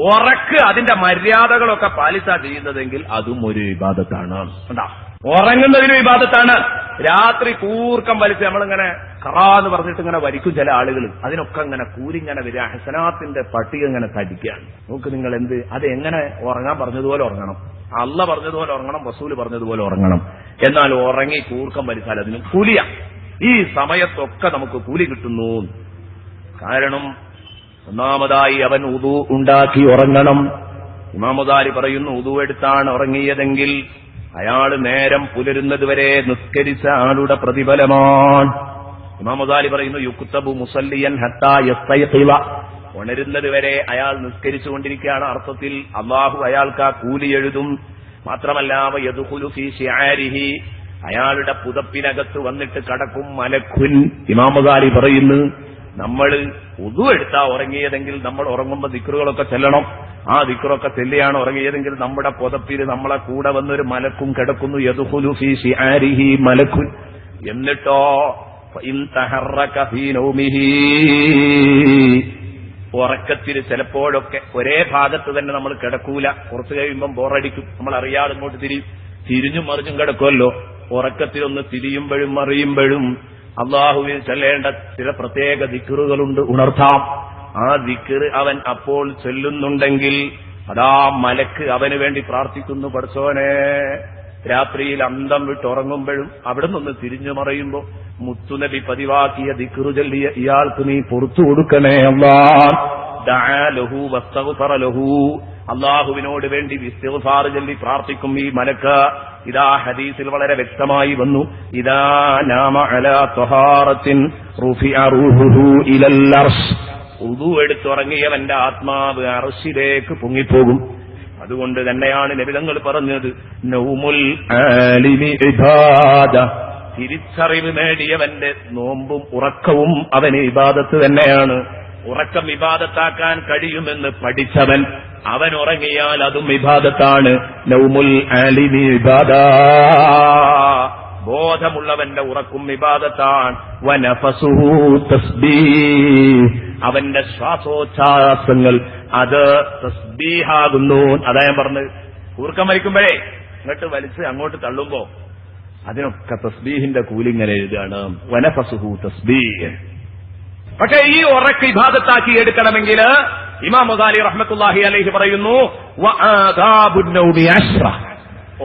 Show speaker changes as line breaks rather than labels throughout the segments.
ഉറക്ക് അതിന്റെ മര്യാദകളൊക്കെ പാലിച്ചാ ചെയ്യുന്നതെങ്കിൽ അതും ഒരു വിവാദത്താണ്. ഉറങ്ങുന്നതിനും വിവാദത്താണ്. രാത്രി കൂർക്കം വലിച്ച് നമ്മളിങ്ങനെ കറാന്ന് പറഞ്ഞിട്ട് ഇങ്ങനെ വരിക്കും ചില ആളുകൾ അതിനൊക്കെ ഇങ്ങനെ കൂരിങ്ങനെ വരിക. ഹസനാത്തിന്റെ പട്ടിക ഇങ്ങനെ തടിക്കുകയാണ്. നോക്ക് നിങ്ങൾ എന്ത്? അത് എങ്ങനെ ഉറങ്ങാൻ പറഞ്ഞതുപോലെ ഉറങ്ങണം. അല്ല പറഞ്ഞതുപോലെ ഉറങ്ങണം റസൂൽ പറഞ്ഞതുപോലെ ഉറങ്ങണം. എന്നാൽ ഉറങ്ങി കൂർക്കം വലിച്ചാൽ അതിന് കൂലിയ. ഈ സമയത്തൊക്കെ നമുക്ക് കൂലി കിട്ടുന്നു. കാരണം ഒന്നാമതായി അവൻ ഉദു ഉണ്ടാക്കി ഉറങ്ങണം. ഇമാമുദാരി പറയുന്നു ഉദു എടുത്താണ് ഉറങ്ങിയതെങ്കിൽ അയാൾ നേരം പുലരുന്നതുവരെ നിസ്കരിച്ച ആളുടെ പ്രതിഫലമാണ്. ഇമാമുദാലി പറയുന്നു യുക്തബു മുസല്ലിയൻ ഹത്താ യസ്തയഖിള ഉണരുന്നത് വരെ അയാൾ നിസ്കരിച്ചുകൊണ്ടിരിക്കുകയാണ്. അർത്ഥത്തിൽ അള്ളാഹു അയാൾക്ക് ആ കൂലി എഴുതും. മാത്രമല്ല യദുഹുലു ഫീ ശിആരിഹി. അയാളുടെ പുതപ്പിനകത്ത് വന്നിട്ട് കടക്കും മലക്കുൻ ഇമാമുദാലി പറയുന്നു നമ്മൾ ഉതു എടുത്താ ഉറങ്ങിയതെങ്കിൽ നമ്മൾ ഉറങ്ങുമ്പോൾ ദിക്കറുകളൊക്കെ ചെല്ലണം. ആ ദിക്കറൊക്കെ ചെല്ലിയാണ് ഉറങ്ങിയതെങ്കിൽ നമ്മുടെ പുതപ്പിൽ നമ്മളെ കൂടെ വന്നൊരു മലക്കും കിടക്കുന്നു. മലക്കുൻ എന്നിട്ടോ ഉറക്കത്തിൽ ചിലപ്പോഴൊക്കെ ഒരേ ഭാഗത്ത് തന്നെ നമ്മൾ കിടക്കൂല. കുറച്ച് കഴിയുമ്പം ബോറടിക്കും. നമ്മൾ അറിയാതെ ഇങ്ങോട്ട് തിരിയും. തിരിഞ്ഞും മറിഞ്ഞും കിടക്കുമല്ലോ ഉറക്കത്തിലൊന്ന് തിരിയുമ്പോഴും മറിയുമ്പോഴും അള്ളാഹുവിൽ ചെല്ലേണ്ട ചില പ്രത്യേക ദിക്കറുകളുണ്ട് ഉണർത്താം. ആ ദിക്കറ് അവൻ അപ്പോൾ ചൊല്ലുന്നുണ്ടെങ്കിൽ അതാ മലക്ക് അവന് വേണ്ടി പ്രാർത്ഥിക്കുന്നു പഠിച്ചോനെ. രാത്രിയിൽ അന്തം വിട്ടുറങ്ങുമ്പോഴും അവിടെ നിന്ന് തിരിഞ്ഞു മറയുമ്പോ മുത്തുനബി പതിവാക്കിയ ദിക്കറു ചൊല്ലിയ ഇയാൾക്ക് നീ പുറത്തു കൊടുക്കണേ അള്ളാഹു ലഹു അള്ളാഹുവിനോട് വേണ്ടി വിസ്തഫാർ ചൊല്ലി പ്രാർത്ഥിക്കും ഈ മലക്ക്. ഇതാ ഹദീസിൽ വളരെ വ്യക്തമായി വന്നു. ഇതാ നാമ അലാ തൊഹാറത്തിൻ റുഫി ഇലൽ അർശ് ഉദു എടുത്തുറങ്ങിയവന്റെ ആത്മാവ് അറസിലേക്ക് പൊങ്ങിപ്പോകും. അതുകൊണ്ട് തന്നെയാണ് നബിതങ്ങൾ പറഞ്ഞത് നൗമുൽ തിരിച്ചറിവ് നേടിയവന്റെ നോമ്പും ഉറക്കവും അവന് ഇബാദത്ത് തന്നെയാണ്. ഉറക്കം വിവാദത്താക്കാൻ കഴിയുമെന്ന് പഠിച്ചവൻ അവൻ ഉറങ്ങിയാൽ അതും വിവാദത്താണ് നൗമുൽ ആലിമി വിവാദ ബോധമുള്ളവന്റെ ഉറക്കും വിവാദത്താണ് വനഫസുഹു തസ്ബീഹ് അവന്റെ ശ്വാസോച്ഛാസങ്ങൾ അത് തസ്ബീഹാകുന്നു. അതാ ഞാൻ പറഞ്ഞത്. ഊർക്കം വലിക്കുമ്പോഴേ ഇങ്ങോട്ട് വലിച്ച് അങ്ങോട്ട് തള്ളുമ്പോ അതിനൊക്കെ തസ്ബീഹിന്റെ കൂലിങ്ങനെ എഴുതുകയാണ്. വനഫസുഹു തസ്ബീഹ് പക്ഷേ ഈ ഉറക്ക് ഇബാദത്താക്കി എടുക്കണമെങ്കിൽ ഇമാം മുസാലി റഹ്മത്തുല്ലാഹി അലഹി പറയുന്നു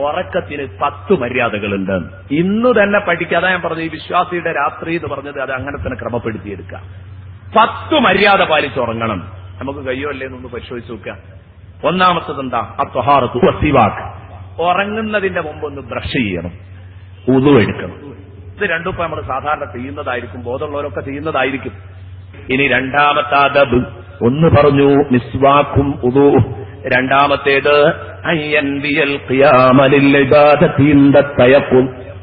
ഉറക്കത്തിന് പത്ത് മര്യാദകളുണ്ട്. ഇന്ന് തന്നെ പഠിക്കാതെ ഞാൻ പറഞ്ഞു ഈ വിശ്വാസിയുടെ രാത്രി എന്ന് പറഞ്ഞത് അത് അങ്ങനെ തന്നെ ക്രമപ്പെടുത്തിയെടുക്കുക പത്ത് മര്യാദ പാലിച്ച് ഉറങ്ങണം. നമുക്ക് കയ്യോ അല്ലേ എന്നൊന്ന് പരിശോധിച്ച് നോക്കാം ഒന്നാമത്തത് എന്താ? അത്വഹാറത്ത് ഉറങ്ങുന്നതിന്റെ മുമ്പ് ഒന്ന് ബ്രഷ് ചെയ്യണം. ഉതു എടുക്കണം. ഇത് രണ്ടും ഇപ്പൊ നമ്മൾ സാധാരണ ചെയ്യുന്നതായിരിക്കും ബോധമുള്ളവരൊക്കെ ചെയ്യുന്നതായിരിക്കും. ഇനി രണ്ടാമത്തെ അദബ് ഒന്ന് പറഞ്ഞു മിസ്വാക്കും ഉദു രണ്ടാമത്തേത്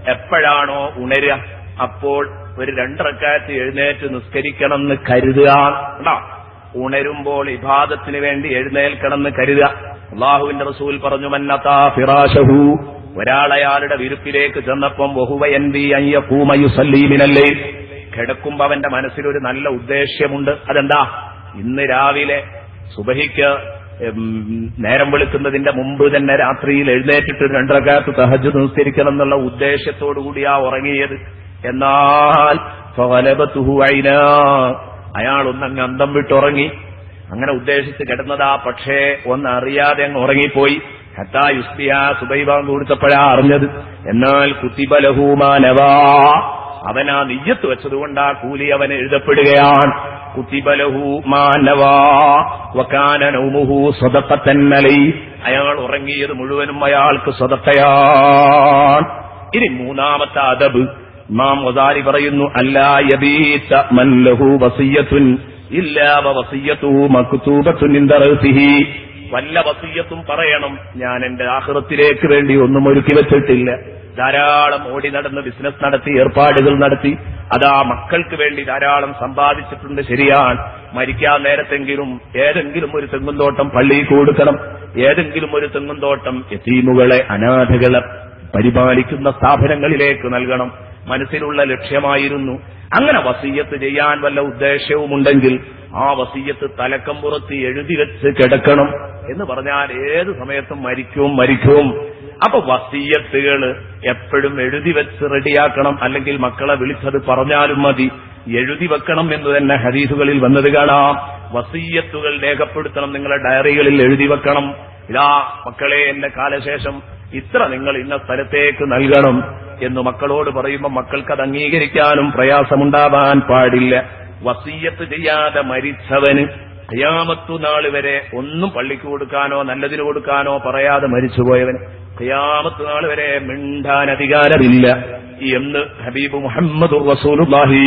എപ്പോഴാണോ ഉണര അപ്പോൾ ഒരു രണ്ടരക്കാലത്ത് എഴുന്നേറ്റ് നിസ്കരിക്കണം എന്ന് കരുതുക ഉണരുമ്പോൾ ഇബാദത്തിന് വേണ്ടി എഴുന്നേൽക്കണം എന്ന് കരുതുക. അള്ളാഹുവിന്റെ റസൂൽ പറഞ്ഞു മന്നത്താ ഫിറാഷഹു ഒരാളയാളുടെ വിരുപ്പിലേക്ക് ചെന്നപ്പം ബഹുവയൻ വി അയ്യ പൂമയുസല്ലീമിനല്ലേ കിടക്കുമ്പോ അവന്റെ മനസ്സിലൊരു നല്ല ഉദ്ദേശ്യമുണ്ട്. അതെന്താ? ഇന്ന് രാവിലെ സുബഹിക്ക് നേരം വെളുക്കുന്നതിന്റെ മുമ്പ് തന്നെ രാത്രിയിൽ എഴുന്നേറ്റിട്ട് രണ്ടരക്കാലത്ത് സഹജ് നിസ്കരിക്കണം എന്നുള്ള ഉദ്ദേശത്തോടു കൂടിയാ ഉറങ്ങിയത്. എന്നാൽ. അയാൾ ഒന്നങ്ങ് അന്തം വിട്ടുറങ്ങി. അങ്ങനെ ഉദ്ദേശിച്ച് കിടന്നതാ. പക്ഷേ ഒന്നറിയാതെ അങ്ങ് ഉറങ്ങിപ്പോയി. ഹത്താ യുസ്തിയ സുബൈബാങ്ക് കൊടുത്തപ്പോഴാ അറിഞ്ഞത്. എന്നാൽ കുത്തിബലഹൂമാനവാ. അവൻ ആ നെയ്യത്ത് വെച്ചതുകൊണ്ട് ആ കൂലി അവൻ എഴുതപ്പെടുകയാണ്. കുത്തിബലഹു മാനവാ വക്കാന നൗമുഹു സ്വതത്തന്നലൈ അയാൾ ഉറങ്ങിയത് മുഴുവനും അയാൾക്ക് സ്വതത്തയാണ് ഇനി മൂന്നാമത്തെ അദബ്. ഇമാം ഒതാരി പറയുന്നു അല്ലാ യബീത മൻ ലഹു വസിയ്യത്തുൻ ഇല്ലാ വസിയ്യത്തുഹു മക്തൂബത്തുൻ ഇൻദ വല്ല വസീയത്തും പറയണം ഞാൻ എന്റെ ആഹൃത്തിലേക്ക് വേണ്ടി ഒന്നും ഒരുക്കി വെച്ചിട്ടില്ല. ധാരാളം ഓടി നടന്ന് ബിസിനസ് നടത്തി ഏർപ്പാടുകൾ നടത്തി. അതാ മക്കൾക്ക് വേണ്ടി ധാരാളം സമ്പാദിച്ചിട്ടുണ്ട് ശരിയാണ്. മരിക്കാൻ നേരത്തെങ്കിലും ഏതെങ്കിലും ഒരു തെങ്ങുന്തോട്ടം പള്ളിയിൽ കൊടുക്കണം. ഏതെങ്കിലും ഒരു തെങ്ങുന്തോട്ടം എത്തീമുകളെ അനാഥകളെ പരിപാലിക്കുന്ന സ്ഥാപനങ്ങളിലേക്ക് നൽകണം. മനസ്സിലുള്ള ലക്ഷ്യമായിരുന്നു. അങ്ങനെ വസീയത്ത് ചെയ്യാൻ വല്ല ഉദ്ദേശവുമുണ്ടെങ്കിൽ ആ വസീയത്ത് തലക്കം പുറത്ത് എഴുതി വെച്ച് കിടക്കണം എന്ന് പറഞ്ഞാൽ ഏത് സമയത്തും മരിക്കും മരിക്കും. അപ്പൊ വസീയത്തുകൾ എപ്പോഴും എഴുതി വെച്ച് റെഡിയാക്കണം. അല്ലെങ്കിൽ മക്കളെ വിളിച്ചത് പറഞ്ഞാലും മതി. എഴുതി വെക്കണം എന്ന് തന്നെ ഹരീസുകളിൽ വന്നത് കാണാം. വസീയത്തുകൾ രേഖപ്പെടുത്തണം. നിങ്ങളെ ഡയറികളിൽ എഴുതി വെക്കണം. ഇതാ മക്കളെ എന്റെ കാലശേഷം ഇത്ര നിങ്ങൾ ഇന്ന സ്ഥലത്തേക്ക് നൽകണം എന്ന് മക്കളോട് പറയുമ്പോൾ മക്കൾക്ക് അത് അംഗീകരിക്കാനും പ്രയാസമുണ്ടാവാൻ പാടില്ല. വസീയത്ത് ചെയ്യാതെ മരിച്ചവന് അയാമത്തു വരെ ഒന്നും പള്ളിക്ക് കൊടുക്കാനോ നല്ലതിന് കൊടുക്കാനോ പറയാതെ മരിച്ചുപോയവൻ ഖിയാമത്ത് നാൾ വരെ മിണ്ടാൻ അധികാരമില്ല എന്ന് ഹബീബ് മുഹമ്മദ് റസൂലുള്ളാഹി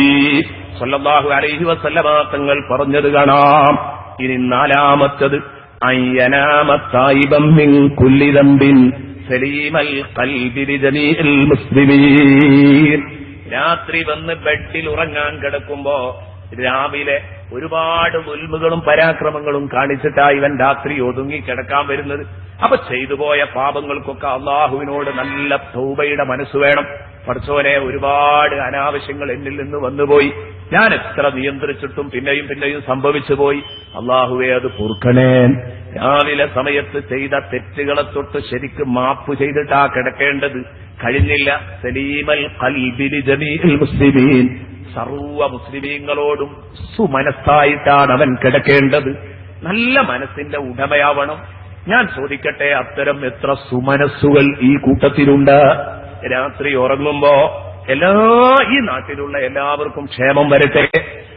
സ്വല്ലല്ലാഹു അലൈഹി വസല്ലമ തങ്ങൾ പറഞ്ഞത് കാണാം. ഇനി നാലാമത്തത് അയ്യനാമ സായിബം മിൻ കുല്ലി ദംബിൻ സലീമൽ ഖൽബി ലിജമീഇൽ മുസ്ലിമീൻ. രാത്രി വന്ന് ബെഡിൽ ഉറങ്ങാൻ കിടക്കുമ്പോ രാവിലെ ഒരുപാട് ഉൽമുകളും പരാക്രമങ്ങളും കാണിച്ചിട്ടാ ഇവൻ രാത്രി ഒതുങ്ങി കിടക്കാൻ വരുന്നത്. അപ്പൊ ചെയ്തുപോയ പാപങ്ങൾക്കൊക്കെ അള്ളാഹുവിനോട് നല്ല തൗബയുടെ മനസ്സ് വേണം. പഠിച്ചോനെ ഒരുപാട് അനാവശ്യങ്ങൾ എന്നിൽ നിന്ന് വന്നുപോയി. ഞാൻ എത്ര നിയന്ത്രിച്ചിട്ടും പിന്നെയും പിന്നെയും സംഭവിച്ചു പോയി. അള്ളാഹുവെ അത് പൊറുക്കണേ. രാവിലെ സമയത്ത് ചെയ്ത തെറ്റുകളെ തൊട്ട് ശരിക്ക് മാപ്പ് ചെയ്തിട്ടാ കിടക്കേണ്ടത്. കഴിഞ്ഞില്ല. സലീമൽ മുസ്ലിമീൻ. സർവ മുസ്ലിമീങ്ങളോടും സുമനസ്സായിട്ടാണ് അവൻ കിടക്കേണ്ടത്. നല്ല മനസ്സിന്റെ ഉടമയാവണം. ഞാൻ ചോദിക്കട്ടെ അത്തരം എത്ര സുമനസ്സുകൾ ഈ കൂട്ടത്തിലുണ്ട്? രാത്രി ഉറങ്ങുമ്പോ എല്ലാ ഈ നാട്ടിലുള്ള എല്ലാവർക്കും ക്ഷേമം വരട്ടെ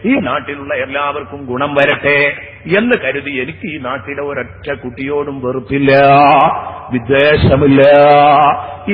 ഈ നാട്ടിലുള്ള എല്ലാവർക്കും ഗുണം വരട്ടെ എന്ന് കരുതി എനിക്ക് ഈ നാട്ടിലെ ഒരൊറ്റ കുട്ടിയോടും വെറുപ്പില്ല വിദ്വേഷമില്ല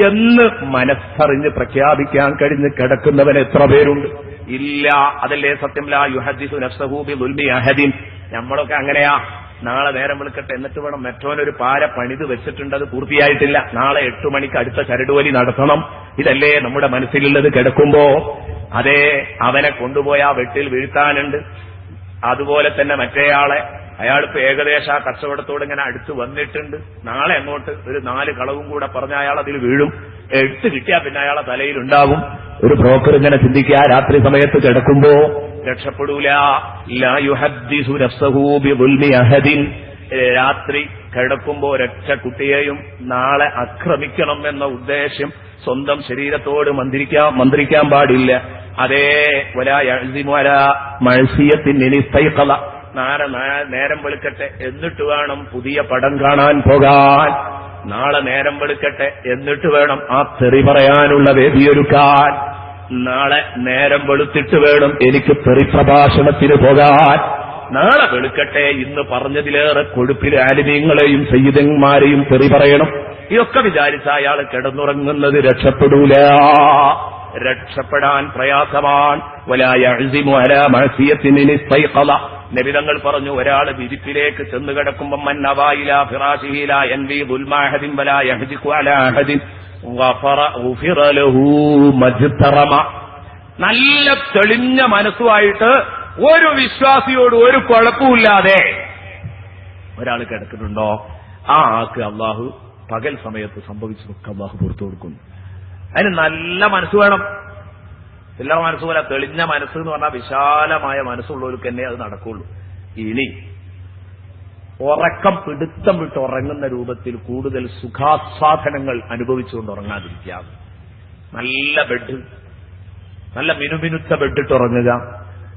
എന്ന് മനസ്സറിഞ്ഞ് പ്രഖ്യാപിക്കാൻ കഴിഞ്ഞ് കിടക്കുന്നവൻ എത്ര പേരുണ്ട്? ഇല്ല. അതല്ലേ സത്യം? ലാ യുഹദിസു നഫ്സഹു ദുൽബി അഹദിൻ. നമ്മളൊക്കെ അങ്ങനെയാ. നാളെ നേരം വിളിക്കട്ടെ. എന്നിട്ട് വേണം മെട്രോനൊരു പാര പണിത് വെച്ചിട്ടുണ്ട്. അത് പൂർത്തിയായിട്ടില്ല. നാളെ എട്ടു മണിക്ക് അടുത്ത ചരടുവലി നടത്തണം. ഇതല്ലേ നമ്മുടെ മനസ്സിലുള്ളത് കിടക്കുമ്പോ. അതേ അവനെ കൊണ്ടുപോയ ആ വെട്ടിൽ വീഴ്ത്താനുണ്ട്. അതുപോലെ തന്നെ മറ്റേയാളെ. അയാളിപ്പോ ഏകദേശം ആ കച്ചവടത്തോട് ഇങ്ങനെ അടുത്ത് വന്നിട്ടുണ്ട്. നാളെ അങ്ങോട്ട് ഒരു നാല് കളവും കൂടെ പറഞ്ഞ അയാൾ അതിൽ വീഴും. എടുത്ത് കിട്ടിയാൽ പിന്നെ അയാളെ തലയിൽ ഉണ്ടാവും ഒരു ബ്രോക്കർ ഇങ്ങനെ ചിന്തിക്കുക രാത്രി സമയത്ത് കിടക്കുമ്പോ രക്ഷപ്പെടൂല. രാത്രി കിടക്കുമ്പോ രക്ഷ കുട്ടിയെയും നാളെ ആക്രമിക്കണം എന്ന ഉദ്ദേശ്യം സ്വന്തം ശരീരത്തോട് മന്ത്രിക്കാൻ മന്ത്രിക്കാൻ പാടില്ല. അതേ ഒരാ മഴസിയത്തിന് നാളെ നേരം വെളുക്കട്ടെ. എന്നിട്ട് വേണം പുതിയ പടം കാണാൻ പോകാൻ. നാളെ നേരം വെളുക്കട്ടെ എന്നിട്ട് വേണം ആ തെറി പറയാനുള്ള വേദിയൊരുക്കാൻ. നാളെ നേരം വെളുത്തിട്ട് വേണം എനിക്ക് തെറി പ്രഭാഷണത്തിന് പോകാൻ. നാളെ വെളുക്കട്ടെ ഇന്ന് പറഞ്ഞതിലേറെ കൊഴുപ്പിൽ ആലിമീങ്ങളെയും സയ്യിദന്മാരെയും തെറി പറയണം. ഇതൊക്കെ വിചാരിച്ച അയാൾ കിടന്നുറങ്ങുന്നത് രക്ഷപ്പെടൂല. രക്ഷപ്പെടാൻ പ്രയാസമാണ് നബിതങ്ങൾ പറഞ്ഞു ഒരാൾ വിരിപ്പിലേക്ക് ചെന്ന് കിടക്കുമ്പം മന്നവായില എൻ വി ദുൽമാഹദിൻ വല യഹ്ദിഖു അലാ അഹദിൻ ഗഫറ ഗുഫിറ ലഹു മജ്തറമ. നല്ല തെളിഞ്ഞ മനസ്സുമായിട്ട് ഒരു വിശ്വാസിയോട് ഒരു കുഴപ്പമില്ലാതെ ഒരാൾ കിടക്കുന്നുണ്ടോ? ആ ആക്ക് അള്ളാഹു പകൽ സമയത്ത് സംഭവിച്ചതൊക്കെ അള്ളാഹു പുറത്തു കൊടുക്കുന്നു. അതിന് നല്ല മനസ്സ് വേണം. എല്ലാ മനസ്സും പോലെ തെളിഞ്ഞ മനസ്സ് എന്ന് പറഞ്ഞാൽ വിശാലമായ മനസ്സുള്ളവർക്ക് തന്നെ അത് നടക്കുള്ളൂ. ഇനി ഉറക്കം പിടുത്തം വിട്ട് ഉറങ്ങുന്ന രൂപത്തിൽ കൂടുതൽ സുഖാസ്വാദനങ്ങൾ അനുഭവിച്ചുകൊണ്ട് ഉറങ്ങാതിരിക്കുക. നല്ല ബെഡ് നല്ല മിനുമിനുത്ത ബെഡിട്ട് ഉറങ്ങുക.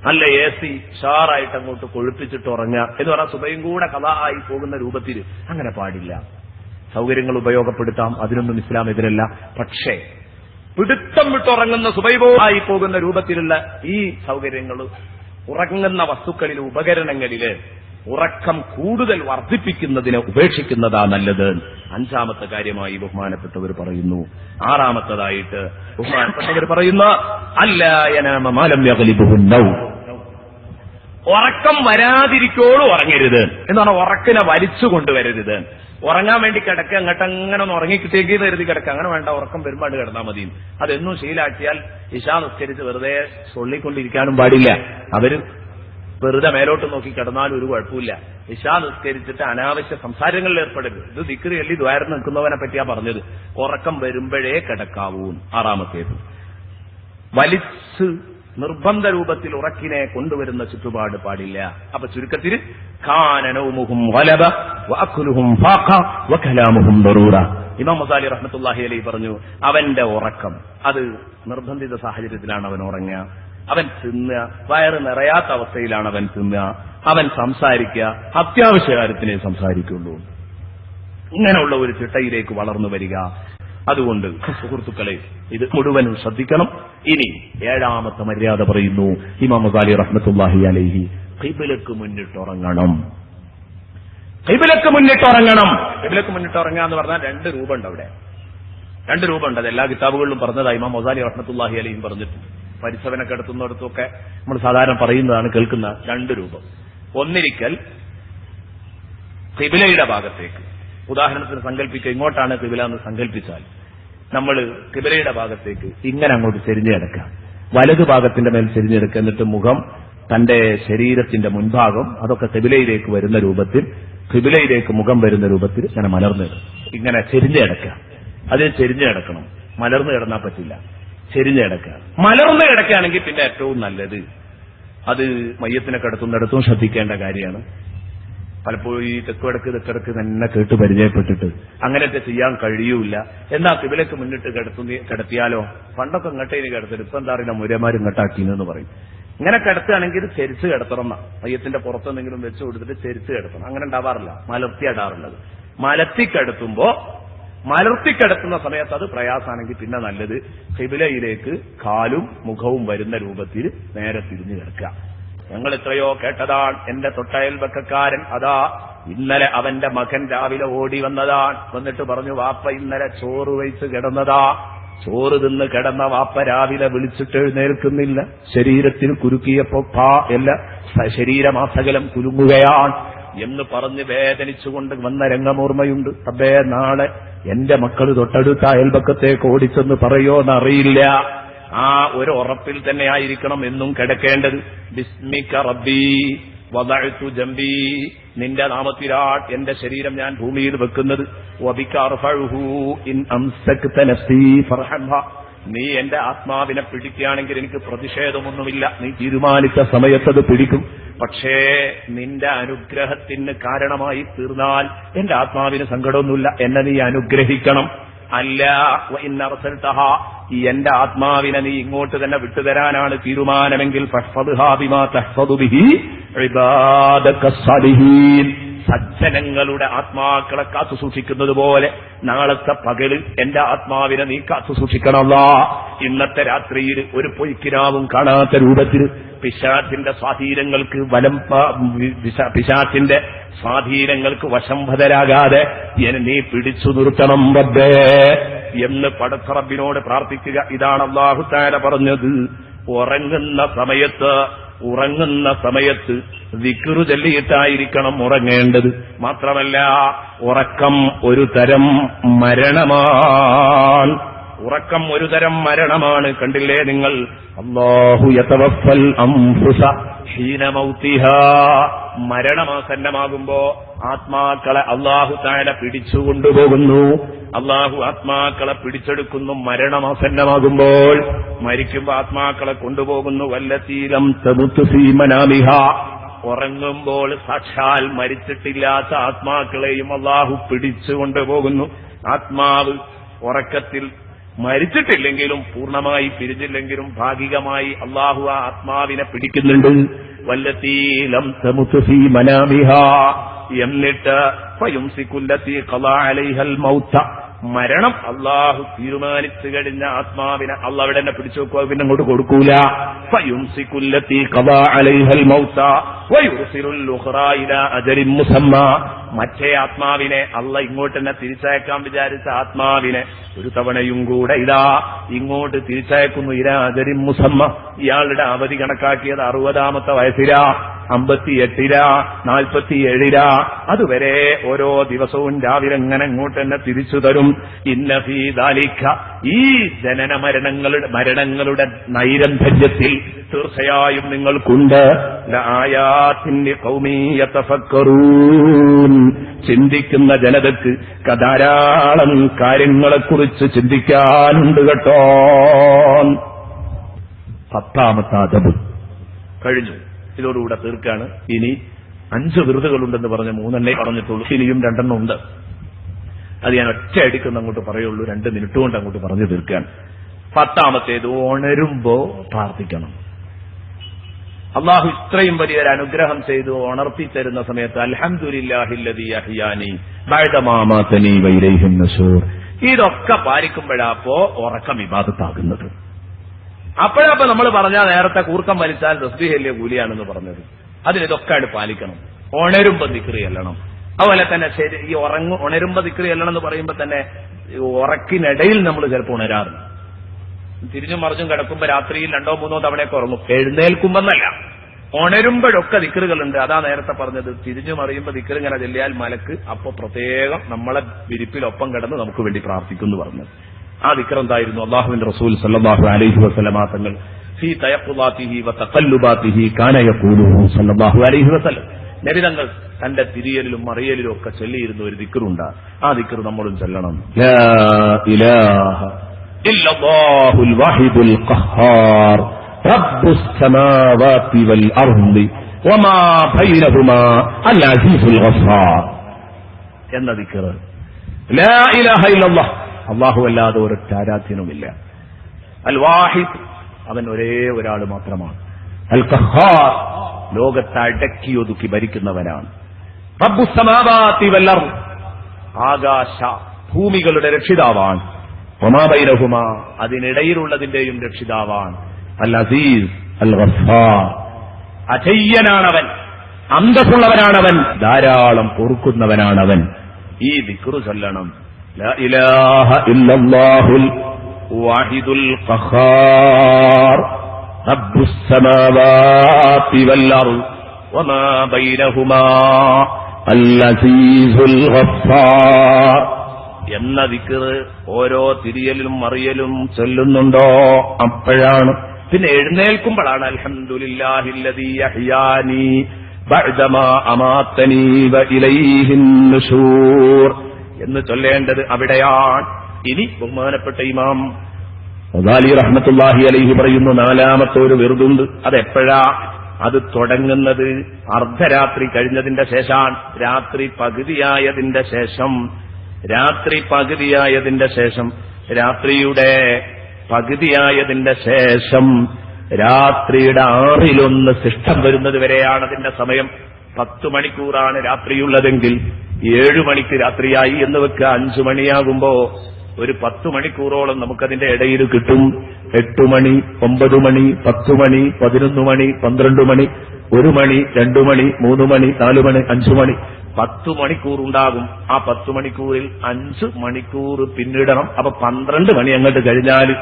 നല്ല എ സി ഷാറായിട്ട് അങ്ങോട്ട് കൊഴുപ്പിച്ചിട്ട് ഉറങ്ങുക. എന്ന് പറഞ്ഞാൽ സുബയും കൂടെ കഥ ആയി പോകുന്ന രൂപത്തിൽ അങ്ങനെ പാടില്ല. സൗകര്യങ്ങൾ ഉപയോഗപ്പെടുത്താം. അതിനൊന്നും ഇസ്ലാം എതിരല്ല. പക്ഷേ പിടുത്തം വിട്ടുറങ്ങുന്ന സുബൈബോയി പോകുന്ന രൂപത്തിലുള്ള ഈ സൗകര്യങ്ങൾ ഉറങ്ങുന്ന വസ്തുക്കളിൽ ഉപകരണങ്ങളിൽ ഉറക്കം കൂടുതൽ വർദ്ധിപ്പിക്കുന്നതിനെ ഉപേക്ഷിക്കുന്നതാ നല്ലത്. അഞ്ചാമത്തെ കാര്യമായി ബഹുമാനപ്പെട്ടവർ പറയുന്നു. ആറാമത്തതായിട്ട് ബഹുമാനപ്പെട്ടവർ പറയുന്ന അല്ലായനാമലം ഉറക്കം വരാതിരിക്കോളും ഉറങ്ങരുത്. എന്നാണ് ഉറക്കിനെ വലിച്ചു കൊണ്ടുവരരുത് ഉറങ്ങാൻ വേണ്ടി കിടക്കുക അങ്ങോട്ട് അങ്ങനെ ഒന്ന് ഉറങ്ങിക്കിട്ടേക്ക് കരുതി കിടക്കുക. അങ്ങനെ വേണ്ട ഉറക്കം വരുമ്പോൾ കിടന്നാൽ മതി. അതെന്നും ശീലാക്കിയാൽ ഇഷാ നിസ്കരിച്ച് വെറുതെ സൊള്ളിക്കൊണ്ടിരിക്കാനും പാടില്ല. അവർ വെറുതെ മേലോട്ട് നോക്കി കിടന്നാലും ഒരു കുഴപ്പമില്ല. ഇഷാ നിസ്കരിച്ചിട്ട് അനാവശ്യ സംസാരങ്ങളിൽ ഏർപ്പെടരുത്. ഇത് ദിക്രി അല്ലി ദ്വാരം നിൽക്കുന്നവനെ പറ്റിയാ പറഞ്ഞത്. ഉറക്കം വരുമ്പോഴേ കിടക്കാവൂ ആറാമത്തേത്. വലിച്ച് നിർബന്ധ രൂപത്തിൽ ഉറക്കിനെ കൊണ്ടുവരുന്ന ചുറ്റുപാട് പാടില്ല. അപ്പൊ ചുരുക്കത്തിൽ കാനനൗമുഹും വലബ. ഇമാം മസാലി റഹ്മത്തുള്ളാഹി അലൈഹി പറഞ്ഞു അവന്റെ ഉറക്കം അത് നിർബന്ധിത സാഹചര്യത്തിലാണ് അവൻ ഉറങ്ങുക. അവൻ തിന്നുക വയറ് നിറയാത്ത അവസ്ഥയിലാണ് അവൻ തിന്നുക. അവൻ സംസാരിക്കുക അത്യാവശ്യ കാര്യത്തിനെ സംസാരിക്കുള്ളൂ. ഇങ്ങനെയുള്ള ഒരു ചിട്ടയിലേക്ക് വളർന്നു വരിക. അതുകൊണ്ട് സുഹൃത്തുക്കളെ ഇത് മുഴുവനും ശ്രദ്ധിക്കണം. ഇനി ഏഴാമത്തെ മര്യാദ പറയുന്നു ഇമാം മസാലി റഹ്മത്തുല്ലാഹി അലൈഹി ഖിബിലക്ക് മുന്നിട്ടുറങ്ങണം ഖിബിലക്ക് മുന്നിട്ടുറങ്ങണം മുന്നിട്ട് ഉറങ്ങുക എന്ന് പറഞ്ഞാൽ രണ്ട് രൂപമുണ്ട് അവിടെ. രണ്ട് രൂപമുണ്ട്. അത് എല്ലാ കിതാബുകളിലും പറഞ്ഞതായി ഇമാം മൊസാലി റഹ്മത്തുല്ലാഹി അലിയും പറഞ്ഞിട്ടുണ്ട്. പരിസവനൊക്കെ എടുത്തുന്നിടത്തൊക്കെ നമ്മൾ സാധാരണ പറയുന്നതാണ് കേൾക്കുന്ന രണ്ട് രൂപം. ഒന്നിരിക്കൽ കിബിലയുടെ ഭാഗത്തേക്ക്. ഉദാഹരണത്തിന് സങ്കല്പിക്കുക ഇങ്ങോട്ടാണ് കിബില എന്ന് സങ്കല്പിച്ചാൽ നമ്മൾ കിബിലയുടെ ഭാഗത്തേക്ക് ഇങ്ങനെ അങ്ങോട്ട് ചെരിഞ്ഞെടുക്കാം വലതു ഭാഗത്തിന്റെ മേൽ ചെരിഞ്ഞെടുക്കുക. എന്നിട്ട് മുഖം തന്റെ ശരീരത്തിന്റെ മുൻഭാഗം അതൊക്കെ കിബിലയിലേക്ക് വരുന്ന രൂപത്തിൽ കിബിലയിലേക്ക് മുഖം വരുന്ന രൂപത്തിൽ ഇങ്ങനെ മലർന്നു കിടക്കും. ഇങ്ങനെ ചെരിഞ്ഞ് കിടക്കുക. അതിൽ ചെരിഞ്ഞ് കിടക്കണം. മലർന്നു കിടന്നാൽ പറ്റില്ല. ചെരിഞ്ഞ് കിടക്കുക. മലർന്നു കിടക്കുകയാണെങ്കിൽ പിന്നെ ഏറ്റവും നല്ലത്. അത് മയ്യത്തിനെ കിടത്തുന്നിടത്തും ശ്രദ്ധിക്കേണ്ട കാര്യമാണ്. പലപ്പോഴും ഈ തെക്കുവടക്ക് തെക്കിടക്ക് തന്നെ കേട്ട് പരിചയപ്പെട്ടിട്ട് അങ്ങനെയൊക്കെ ചെയ്യാൻ കഴിയൂല. എന്നാ കിബിലക്ക് മുന്നിട്ട് കിടത്തുന്ന കിടത്തിയാലോ? പണ്ടൊക്കെ ഇങ്ങോട്ടേന് കിടത്തിട്ട് ഇപ്പൊ എന്താ അറിയില്ല. മുരമാർ ഇങ്ങോട്ടാക്കിന്ന് പറയും. ഇങ്ങനെ കിടത്തുകയാണെങ്കിൽ ചെരിച്ച് കിടത്തണം എന്നാ. മയ്യത്തിന്റെ പുറത്തെന്തെങ്കിലും വെച്ച് കൊടുത്തിട്ട് ചെരിച്ച് കിടത്തണം. അങ്ങനെ ഉണ്ടാവാറില്ല. മലർത്തി ഇടാറുള്ളത് മലത്തി കിടത്തുമ്പോ മലർത്തി കിടത്തുന്ന സമയത്ത് അത് പ്രയാസമാണെങ്കിൽ പിന്നെ നല്ലത് ഹിബിലയിലേക്ക് കാലും മുഖവും വരുന്ന രൂപത്തിൽ നേരെ തിരിഞ്ഞു കിടക്കുക. ഞങ്ങൾ എത്രയോ കേട്ടതാണ്. എന്റെ തൊട്ടയൽവക്കക്കാരൻ അതാ ഇന്നലെ അവന്റെ മകൻ രാവിലെ ഓടി വന്നതാണ് വന്നിട്ട് പറഞ്ഞു വാപ്പ ഇന്നലെ ചോറ് വയ്ച്ച് കിടന്നതാ. ചോറ് തിന്ന് കിടന്ന വാപ്പ രാവിലെ വിളിച്ചിട്ട് എഴുന്നേൽക്കുന്നില്ല. ശരീരത്തിൽ കുരുക്കിയപ്പോ പാ എല്ല. ശരീരമാസകലം കുരുങ്ങുകയാണ് എന്ന് പറഞ്ഞ് വേദനിച്ചുകൊണ്ട് വന്ന രംഗമോർമ്മയുണ്ട്. അബേ നാളെ എന്റെ മക്കൾ തൊട്ടടുത്ത അയൽപക്കത്തേക്ക് ഓടിച്ചെന്ന് പറയോന്നറിയില്ല ആ ഒരു ഉറപ്പിൽ തന്നെ ആയിരിക്കണം എന്നും കിടക്കേണ്ടത്. ബിസ്മിക്ക റബ്ബി. വദഅ്തു ജമ്പി നിന്റെ നാമത്തിലാൾ എന്റെ ശരീരം ഞാൻ ഭൂമിയിൽ വെക്കുന്നത്. നീ എന്റെ ആത്മാവിനെ പിടിക്കുകയാണെങ്കിൽ എനിക്ക് പ്രതിഷേധമൊന്നുമില്ല. നീ തീരുമാനിച്ച സമയത്തത് പിടിക്കും. പക്ഷേ നിന്റെ അനുഗ്രഹത്തിന് കാരണമായി തീർന്നാൽ എന്റെ ആത്മാവിന് സങ്കടമൊന്നുമില്ല. എന്നെ നീ അനുഗ്രഹിക്കണം. അല്ല ഇന്നറസൽത്തഹ ഈ എന്റെ ആത്മാവിനെ നീ ഇങ്ങോട്ട് തന്നെ വിട്ടുതരാനാണ് തീരുമാനമെങ്കിൽ സജ്ജനങ്ങളുടെ ആത്മാക്കളെ കാത്തു സൂക്ഷിക്കുന്നത് പോലെ നാളത്തെ പകലിൽ എന്റെ ആത്മാവിനെ നീ കാത്തു സൂക്ഷിക്കണമല്ല ഇന്നത്തെ രാത്രിയിൽ ഒരു പൊയ്ക്കിനാവും കാണാത്ത രൂപത്തിൽ പിശാത്തിന്റെ സ്വാധീനങ്ങൾക്ക് വലം പിശാത്തിന്റെ സ്വാധീനങ്ങൾക്ക് വശംഭതരാകാതെ എന്നെ നീ പിടിച്ചു നിർത്തണം റബ്ബേ എന്ന് പടത്തറബിനോട് പ്രാർത്ഥിക്കുക. ഇതാണ് അള്ളാഹുത്താര പറഞ്ഞത്. ഉറങ്ങുന്ന സമയത്ത് ഉറങ്ങുന്ന സമയത്ത് വിക്രു ചൊല്ലിയിട്ടായിരിക്കണം ഉറങ്ങേണ്ടത്. മാത്രമല്ല ഉറക്കം ഒരു തരം മരണമാണ്. ഉറക്കം ഒരു തരം മരണമാണ്. കണ്ടില്ലേ നിങ്ങൾ? അള്ളാഹു യതവഫൽ അംഫുസ. മരണമാസന്നമാകുമ്പോ ആത്മാക്കളെ അള്ളാഹു താഴെ പിടിച്ചുകൊണ്ടുപോകുന്നു. അള്ളാഹു ആത്മാക്കളെ പിടിച്ചെടുക്കുന്നു മരണമാസന്നമാകുമ്പോൾ മരിക്കുമ്പോ ആത്മാക്കളെ കൊണ്ടുപോകുന്നു. വല്ലത്തീലം തമുത്തു സീമനാമിഹ ഉറങ്ങുമ്പോൾ സാക്ഷാൽ മരിച്ചിട്ടില്ലാത്ത ആത്മാക്കളെയും അള്ളാഹു പിടിച്ചുകൊണ്ടുപോകുന്നു. ആത്മാവ് ഉറക്കത്തിൽ മരിച്ചിട്ടില്ലെങ്കിലും പൂർണമായി പിരിഞ്ഞില്ലെങ്കിലും ഭാഗികമായി അള്ളാഹു ആ ആത്മാവിനെ പിടിക്കുന്നുണ്ട്. വല്ലത്തീലം സമുസി മനാമിഹ. എന്നിട്ട് മരണം അള്ളാഹു തീരുമാനിച്ചു കഴിഞ്ഞ ആത്മാവിനെ അള്ളാഹ് അവിടെ തന്നെ പിടിച്ചു വെക്കുക പിന്നെ അങ്ങോട്ട് കൊടുക്കൂല. മറ്റേ ആത്മാവിനെ അല്ല ഇങ്ങോട്ട് തന്നെ തിരിച്ചയക്കാൻ വിചാരിച്ച ആത്മാവിനെ ഒരു തവണയും കൂടെ ഇതാ ഇങ്ങോട്ട് തിരിച്ചയക്കുന്നു. ഇരാ അജരിൻ മുസമ്മ. ഇയാളുടെ അവധി കണക്കാക്കിയത് അറുപതാമത്തെ വയസ്സിലാ. അമ്പത്തിയെട്ടില നാൽപ്പത്തിയേഴില അതുവരെ ഓരോ ദിവസവും രാവിലെ ഇങ്ങനെ ഇങ്ങോട്ട് തന്നെ തിരിച്ചു തരും. ഇന്ന ഇന്നഫീദാലിക്ക ഈ ജനന മരണങ്ങളുടെ മരണങ്ങളുടെ നൈരന്തര്യത്തിൽ തീർച്ചയായും നിങ്ങൾക്കുണ്ട്. ആയാത്തിന്റെ കൗമീയത്തഫക്കറൂൻ ചിന്തിക്കുന്ന ജനതക്ക് ധാരാളം കാര്യങ്ങളെക്കുറിച്ച് ചിന്തിക്കാനുണ്ട് കേട്ടോ. പത്താമത്തെ ദബ് കഴിഞ്ഞു. ഇതോടുകൂടെ തീർക്കാണ്. ഇനി അഞ്ച് വിരുദുകളുണ്ടെന്ന് പറഞ്ഞ മൂന്നെണ്ണേ പറഞ്ഞിട്ടുള്ളൂ. ഇനിയും രണ്ടെണ്ണം ഉണ്ട്. അത് ഞാൻ ഒറ്റ അടിക്കുന്ന അങ്ങോട്ട് പറയുള്ളൂ. രണ്ട് മിനിറ്റ് കൊണ്ട് അങ്ങോട്ട് പറഞ്ഞു തീർക്കാൻ. പത്താമത്തേത് ഉണരുമ്പോ പ്രാർത്ഥിക്കണം. അള്ളാഹു ഇത്രയും വലിയൊരു അനുഗ്രഹം ചെയ്തു ഉണർത്തി തരുന്ന സമയത്ത് നശൂർ ഇതൊക്കെ പാലിക്കുമ്പോഴാപ്പോ ഉറക്കം വിവാദത്താകുന്നത് അപ്പോഴപ്പോ നമ്മൾ പറഞ്ഞ നേരത്തെ കൂർക്കം വലിച്ചാൽ തസ്ബീഹല്യ കൂലിയാണെന്ന് പറഞ്ഞത്. അതിനിതൊക്കെ ആയിട്ട് പാലിക്കണം. ഉണരുമ്പോ ദിക്രി അല്ലണം അതുപോലെ തന്നെ ശരി ഈ ഉറങ്ങ ഉണരുമ്പോ ദിക്രി അല്ലണം എന്ന് പറയുമ്പോ തന്നെ ഉറക്കിനിടയിൽ നമ്മൾ ചിലപ്പോൾ ഉണരാറുണ്ട്. തിരിഞ്ഞും മറിഞ്ഞും കിടക്കുമ്പോ രാത്രിയിൽ രണ്ടോ മൂന്നോ തവണയൊക്കെ ഉറങ്ങും. എഴുന്നേൽക്കുമ്പെന്നല്ല. ഉണരുമ്പോഴൊക്കെ ദിക്കറുകളുണ്ട് അതാ നേരത്തെ പറഞ്ഞത്. തിരിഞ്ഞു മറിയുമ്പോൾ ദിക്കർ ഇങ്ങനെ ചെല്ലിയാൽ മലക്ക് അപ്പൊ പ്രത്യേകം നമ്മളെ വിരിപ്പിലൊപ്പം കിടന്ന് നമുക്ക് വേണ്ടി പ്രാർത്ഥിക്കുന്നു പറഞ്ഞത്. ആ ദിക്കർ എന്തായിരുന്നു അള്ളാഹുവിന്റെ റസൂൽ സല്ലാഹു അലൈഹി വസല്ലമ തങ്ങൾ. ഫീ തയഖുലാത്തിഹി വ തഖല്ലുബാത്തിഹി കാന യഖൂലുഹു സല്ലല്ലാഹു അലൈഹി വസല്ലം. നബി തങ്ങൾ തന്റെ തിരിയലിലും മറിയലിലും ഒക്കെ ചൊല്ലിയിരുന്ന ഒരു ദിക്കറുണ്ട് ആ ദിക്കർ നമ്മളും ചൊല്ലണം. എന്ന ദിക്കർ അല്ലാഹു അല്ലാതെ ഒരൊറ്റ ആരാധ്യനുമില്ല. അൽ വാഹിദ് അവൻ ഒരേ ഒരാൾ മാത്രമാണ്. അൽ കഹാർ ലോകത്തെ അടക്കി ഒതുക്കി ഭരിക്കുന്നവനാണ്. ആകാശ ഭൂമികളുടെ രക്ഷിതാവാണ്. ഒമാബൈരഹുമ അതിനിടയിലുള്ളതിന്റെയും രക്ഷിതാവാണ്. അൽ അസീസ് അൽ ഗഫാർ അജയ്യനാണവൻ അന്തസ്സുള്ളവനാണവൻ ധാരാളം പൊറുക്കുന്നവനാണവൻ. ഈ വിക്രു ചൊല്ലണം. ലാ إله إلا الله الواحد القهار رب السماوات والأرض وما بينهما العزيز الغفار എന്ന ദിക്ർ ഓരോ തിരിയലും മറിയലും ചൊല്ലുന്നുണ്ടോ? അപ്പോഴാണ്. പിന്നെ എഴുന്നേൽക്കുമ്പോഴാണ് അഹ്യാനി. അമാത്തനീവ ഇലൈഹിൻ എന്ന് ചൊല്ലേണ്ടത് അവിടെയാണ്. ഇനി ബഹുമാനപ്പെട്ട ഇമാം മുതാലി റഹ്മത്തുല്ലാഹി അലൈഹി പറയുന്നു നാലാമത്തെ ഒരു വെറുതുണ്ട്. അതെപ്പോഴാ? അത് തുടങ്ങുന്നത് അർദ്ധരാത്രി കഴിഞ്ഞതിന്റെ ശേഷമാണ്. രാത്രി പകുതിയായതിന്റെ ശേഷം രാത്രി പകുതിയായതിന്റെ ശേഷം രാത്രിയുടെ പകുതിയായതിന്റെ ശേഷം രാത്രിയുടെ ആറിലൊന്ന് ശിഷ്ടം വരുന്നത് വരെയാണ് അതിന്റെ സമയം. പത്ത് മണിക്കൂറാണ് രാത്രിയുള്ളതെങ്കിൽ ഏഴു മണിക്ക് രാത്രിയായി എന്ന് വെക്കുക. അഞ്ചു മണിയാകുമ്പോ ഒരു പത്ത് മണിക്കൂറോളം നമുക്കതിന്റെ ഇടയിൽ കിട്ടും. എട്ടു മണി ഒമ്പത് മണി പത്തു മണി പതിനൊന്ന് മണി പന്ത്രണ്ട് മണി ഒരു മണി രണ്ടു മണി മൂന്ന് മണി നാലു മണി അഞ്ചു മണി. പത്തു മണിക്കൂർ ഉണ്ടാകും. ആ പത്തു മണിക്കൂറിൽ അഞ്ച് മണിക്കൂർ പിന്നിടണം. അപ്പൊ പന്ത്രണ്ട് മണി അങ്ങോട്ട് കഴിഞ്ഞാൽ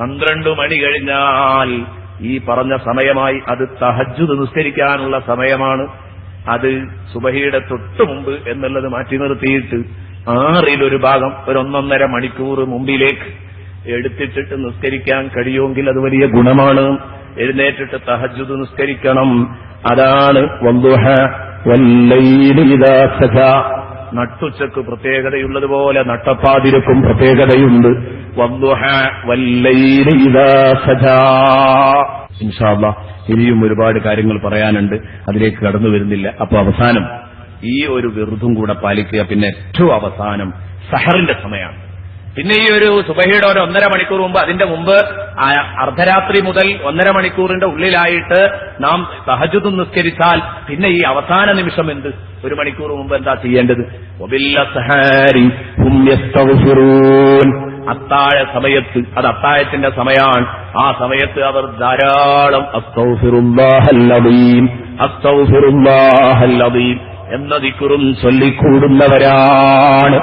പന്ത്രണ്ട് മണി കഴിഞ്ഞാൽ ഈ പറഞ്ഞ സമയമായി അത് തഹജ്ജുദ് നിസ്കരിക്കാനുള്ള സമയമാണ്. അത് സുബഹിയുടെ തൊട്ടു മുമ്പ് എന്നുള്ളത് മാറ്റി നിർത്തിയിട്ട് ആറിലൊരു ഭാഗം ഒരു ഒന്നൊന്നര മണിക്കൂർ മുമ്പിലേക്ക് എടുത്തിട്ടിട്ട് നിസ്കരിക്കാൻ കഴിയുമെങ്കിൽ അത് വലിയ ഗുണമാണ്. എഴുന്നേറ്റിട്ട് തഹജുദ് നിസ്കരിക്കണം. അതാണ് നട്ടുച്ചക്ക് പ്രത്യേകതയുള്ളതുപോലെ നട്ടപ്പാതിരക്കും പ്രത്യേകതയുണ്ട്. വല്ലുഹ വല്ലൈ സജാ. ഇൻഷാ അല്ലാ ഇനിയും ഒരുപാട് കാര്യങ്ങൾ പറയാനുണ്ട്. അതിലേക്ക് കടന്നു വരുന്നില്ല. അപ്പൊ അവസാനം ഈ ഒരു വിറുതും കൂടെ പാലിക്കുക. പിന്നെ ഏറ്റവും അവസാനം സഹറിന്റെ സമയമാണ്. പിന്നെ ഈ ഒരു സുബഹയുടെ ഒരു ഒന്നര മണിക്കൂർ മുമ്പ് അതിന്റെ മുമ്പ് അർദ്ധരാത്രി മുതൽ ഒന്നര മണിക്കൂറിന്റെ ഉള്ളിലായിട്ട് നാം സഹജുദ് നിസ്കരിച്ചാൽ പിന്നെ ഈ അവസാന നിമിഷം എന്ത്? ഒരു മണിക്കൂർ മുമ്പ് എന്താ ചെയ്യേണ്ടത്? അത്താഴ സമയത്ത് അത് അത്താഴത്തിന്റെ സമയമാണ്. ആ സമയത്ത് അവർ ധാരാളം അസ്തൗഫിറുല്ലാഹല്ലദീം എന്ന ദിക്കുറും ചൊല്ലിക്കൂടുന്നവരാണ്.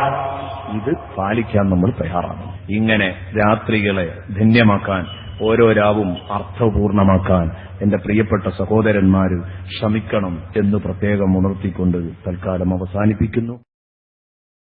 ഇത് പാലിക്കാൻ നമ്മൾ തയ്യാറാണ്. ഇങ്ങനെ രാത്രികളെ ധന്യമാക്കാൻ ഓരോ രാവും അർത്ഥപൂർണമാക്കാൻ എന്റെ പ്രിയപ്പെട്ട സഹോദരന്മാര് ശ്രമിക്കണം എന്ന് പ്രത്യേകം ഉണർത്തിക്കൊണ്ട് തൽക്കാലം അവസാനിപ്പിക്കുന്നു.